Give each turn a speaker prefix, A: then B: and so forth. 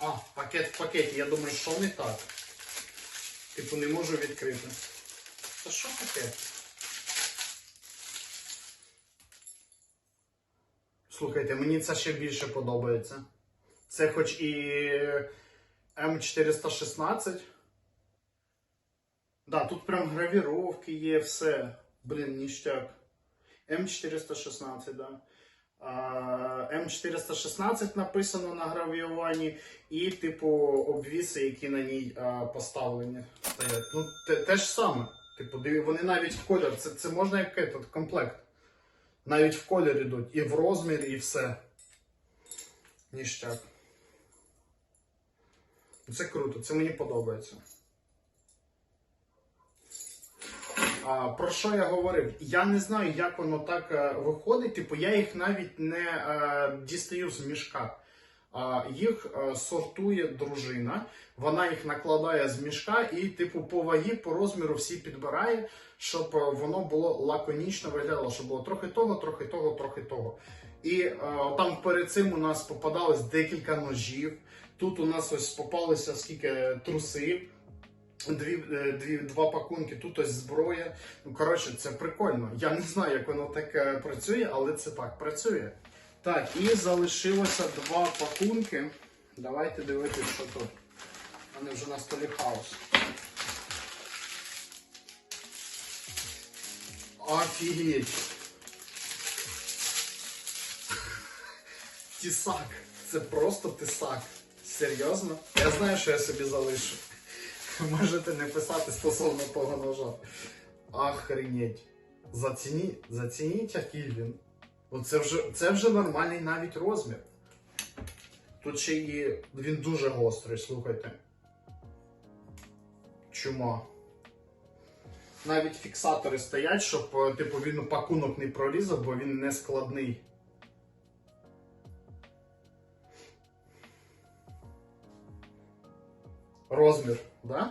A: А, пакет в пакеті. Я думаю, що не так. Типу, не можу відкрити. Та що таке? Слухайте, мені це ще більше подобається. Це хоч і М416. Да, тут прям гравіровки є, все. Блін, ніштяк. М416, да. А, М416 написано на гравіюванні, і, типу, обвіси, які на ній поставлені стоять. Ну, те, те ж саме. Типу, вони навіть в колір. Це, це можна як этот, комплект. Навіть в колір ідуть. І в розмір, і все. Ніштяк. Це круто, це мені подобається. Про що я говорив? Я не знаю, як воно так е, виходить. Типу, я їх навіть не е, дістаю з мішка. Їх е, сортує дружина, вона їх накладає з мішка і, типу, по вагі, по розміру всі підбирає, щоб воно було лаконічно виглядало, щоб було трохи того, трохи того, трохи того. І е, там перед цим у нас попадалось декілька ножів. Тут у нас ось попалися скільки труси дві, е, дві, два пакунки, тут ось зброя. Ну, коротше, це прикольно. Я не знаю, як воно так працює, але це так працює. Так, і залишилося два пакунки. Давайте дивитися, що тут. Вони вже на столі хаос. Офігеть! Тісак. Це просто тисак. Серйозно? Я знаю, що я собі залишу. Можете не писати стосовно того ножа. Охренеть. Зацініть, зацініть, який він. Оце вже, це вже нормальний навіть розмір. Тут ще і він дуже гострий, слухайте. Чума. Навіть фіксатори стоять, щоб е, типу він пакунок не прорізав, бо він не складний. Розмір, да?